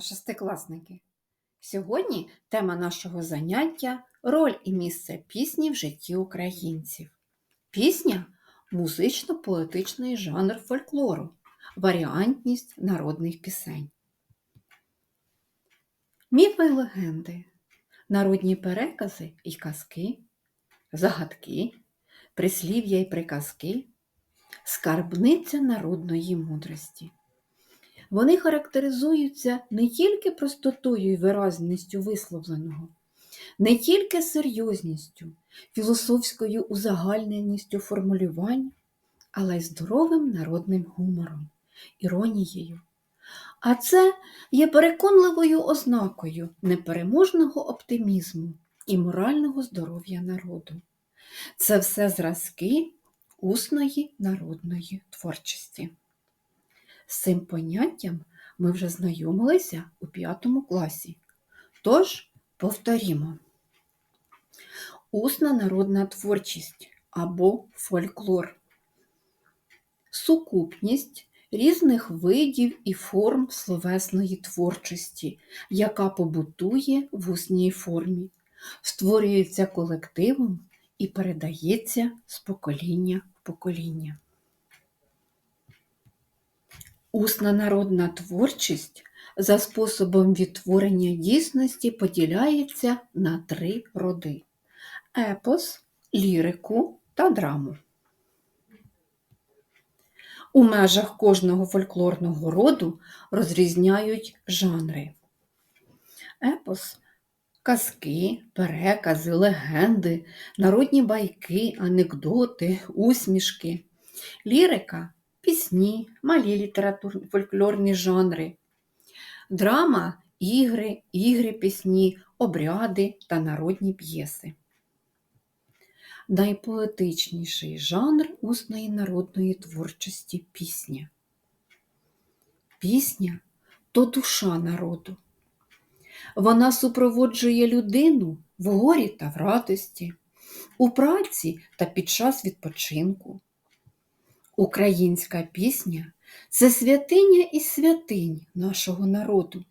Шестикласники! Сьогодні тема нашого заняття роль і місце пісні в житті українців. Пісня музично-поетичний жанр фольклору, варіантність народних пісень. Міфи й легенди, народні перекази і казки, загадки, прислів'я й приказки, скарбниця народної мудрості. Вони характеризуються не тільки простотою і виразністю висловленого, не тільки серйозністю, філософською узагальненістю формулювань, але й здоровим народним гумором, іронією. А це є переконливою ознакою непереможного оптимізму і морального здоров'я народу. Це все зразки усної народної творчості. З цим поняттям ми вже знайомилися у п'ятому класі. Тож повторімо. Усна народна творчість або фольклор. Сукупність різних видів і форм словесної творчості, яка побутує в усній формі, створюється колективом і передається з покоління в покоління. Усна народна творчість за способом відтворення дійсності поділяється на три роди епос, лірику та драму. У межах кожного фольклорного роду розрізняють жанри. Епос казки, перекази, легенди, народні байки, анекдоти, усмішки, лірика пісні, малі літературні фольклорні жанри, драма, ігри, ігри пісні, обряди та народні п'єси. Найпоетичніший жанр усної народної творчості пісня. Пісня то душа народу. Вона супроводжує людину в горі та в радості, у праці та під час відпочинку. Українська пісня це святиня і святинь нашого народу.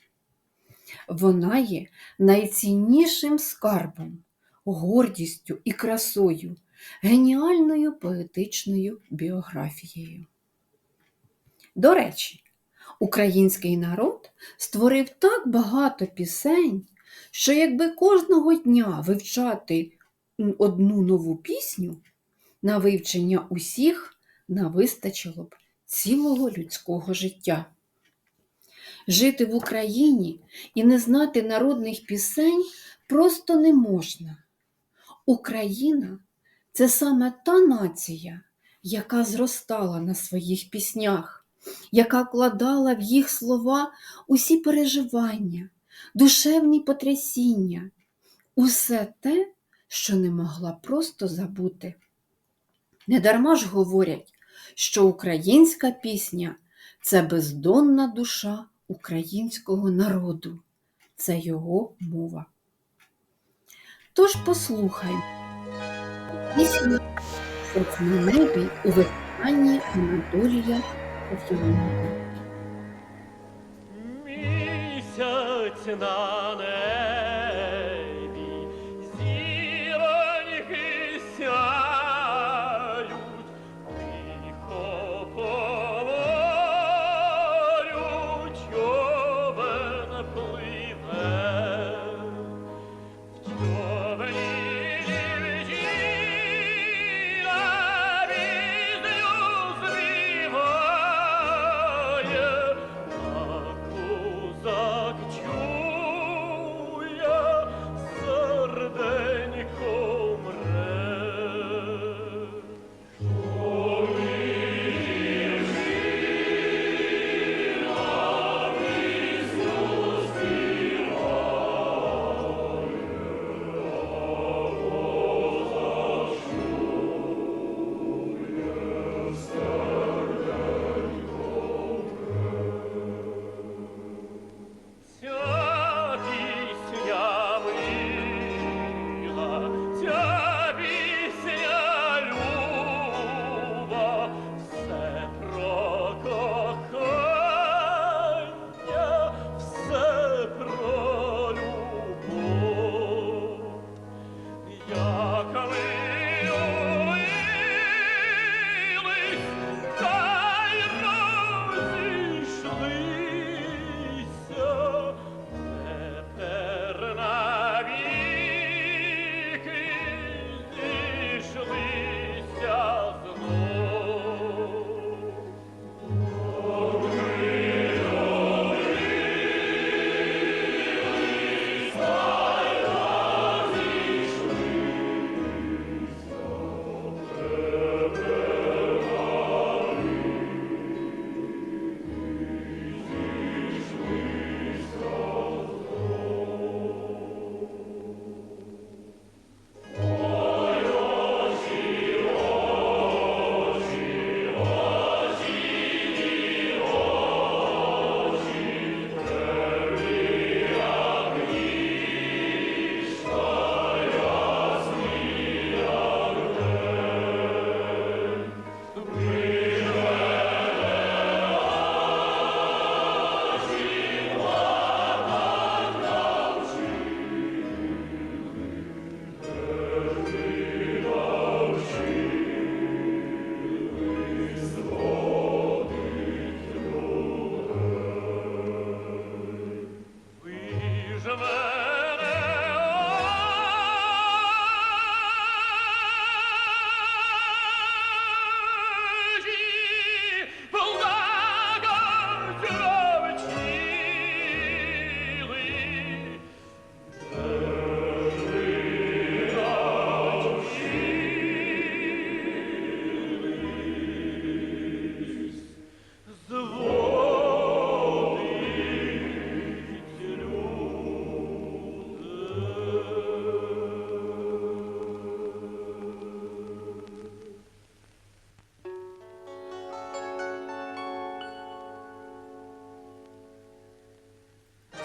Вона є найціннішим скарбом, гордістю і красою, геніальною поетичною біографією. До речі, український народ створив так багато пісень, що якби кожного дня вивчати одну нову пісню на вивчення усіх на вистачило б цілого людського життя. Жити в Україні і не знати народних пісень просто не можна. Україна це саме та нація, яка зростала на своїх піснях, яка вкладала в їх слова усі переживання, душевні потрясіння, усе те, що не могла просто забути. Недарма ж говорять, що українська пісня це бездонна душа українського народу, це його мова. Тож послухай пісню «Серце на небі у виконанні Анатолія Кофіонова. Місяць на небі,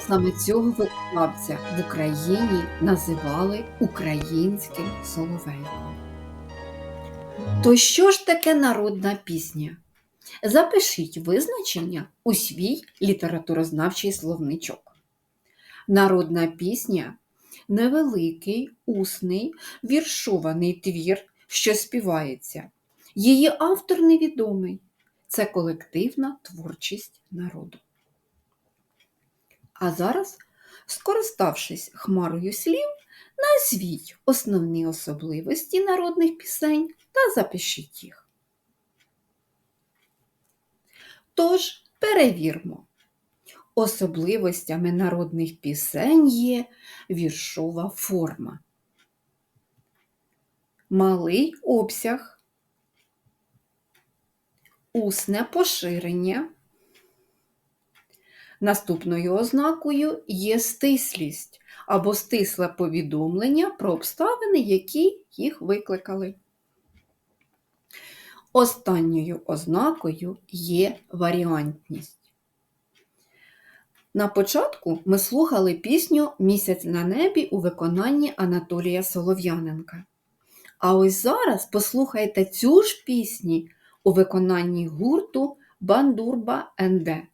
Саме цього виконавця в Україні називали українським соловейком. То що ж таке народна пісня? Запишіть визначення у свій літературознавчий словничок. Народна пісня невеликий, усний, віршований твір, що співається. Її автор невідомий. Це колективна творчість народу. А зараз, скориставшись хмарою слів, назвіть основні особливості народних пісень та запишіть їх. Тож перевірмо. Особливостями народних пісень є віршова форма, малий обсяг, усне поширення. Наступною ознакою є стислість або стисле повідомлення про обставини, які їх викликали. Останньою ознакою є варіантність. На початку ми слухали пісню Місяць на небі у виконанні Анатолія Солов'яненка. А ось зараз послухайте цю ж пісні у виконанні гурту Бандурба НД.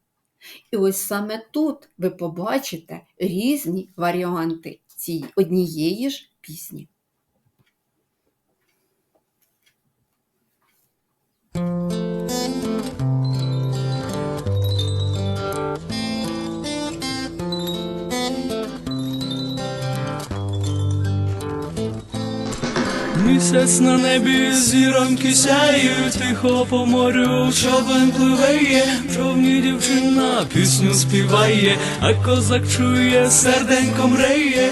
І ось саме тут ви побачите різні варіанти цієї однієї ж пісні. Місяць на небі, зіроньки сяють, тихо по морю, човен пливеє, човні дівчина пісню співає, а козак чує, серденько мреє.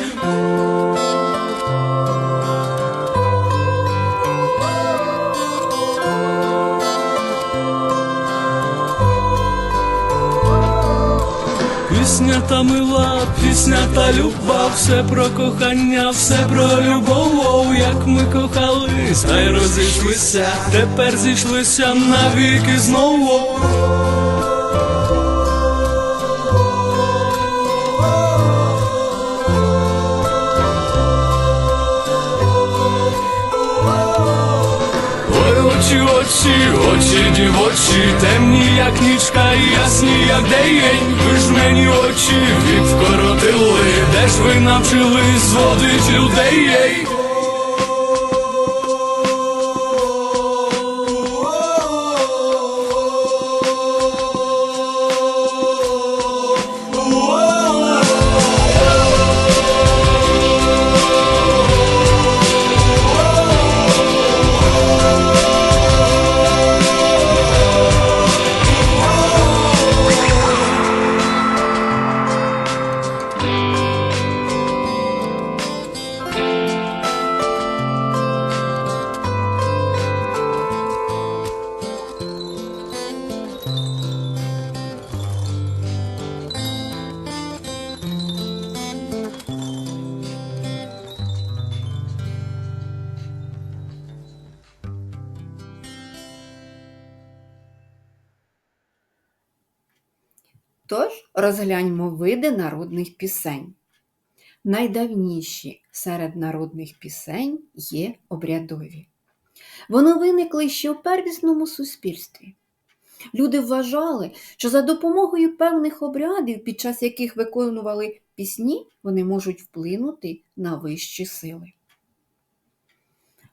Пісня та мила, пісня та люба, все про кохання, все про любов, як ми кохались, та й розійшлися, тепер зійшлися навіки знову. Очі, очі, очі дівочі, темні, як нічка, ясні, як день. Ви ж мені очі відкоротили, де ж ви навчились зводить людей? Тож розгляньмо види народних пісень. Найдавніші серед народних пісень є обрядові. Вони виникли ще в первісному суспільстві. Люди вважали, що за допомогою певних обрядів, під час яких виконували пісні, вони можуть вплинути на вищі сили.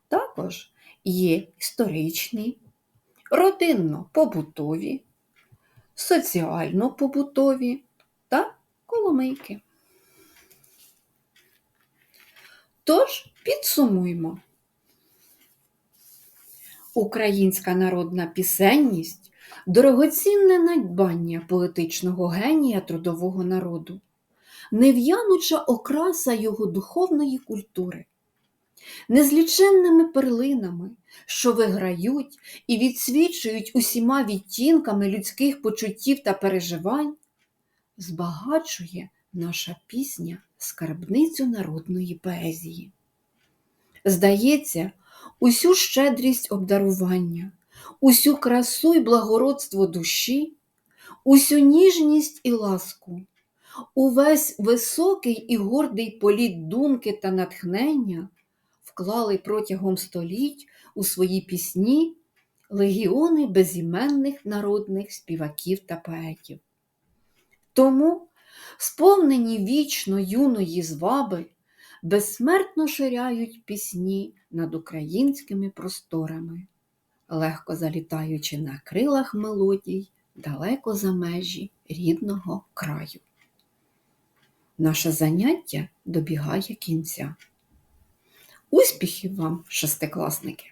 Також є історичні, родинно-побутові, соціально-побутові та коломийки. Тож підсумуємо. Українська народна пісенність дорогоцінне надбання поетичного генія трудового народу, нев'януча окраса його духовної культури, незліченними перлинами, що виграють і відсвічують усіма відтінками людських почуттів та переживань, збагачує наша пісня скарбницю народної поезії. Здається, усю щедрість обдарування, усю красу й благородство душі, усю ніжність і ласку, увесь високий і гордий політ думки та натхнення вклали протягом століть у свої пісні легіони безіменних народних співаків та поетів. Тому, сповнені вічно юної зваби, безсмертно ширяють пісні над українськими просторами, легко залітаючи на крилах мелодій далеко за межі рідного краю. Наше заняття добігає кінця. Успіхів вам, шестикласники!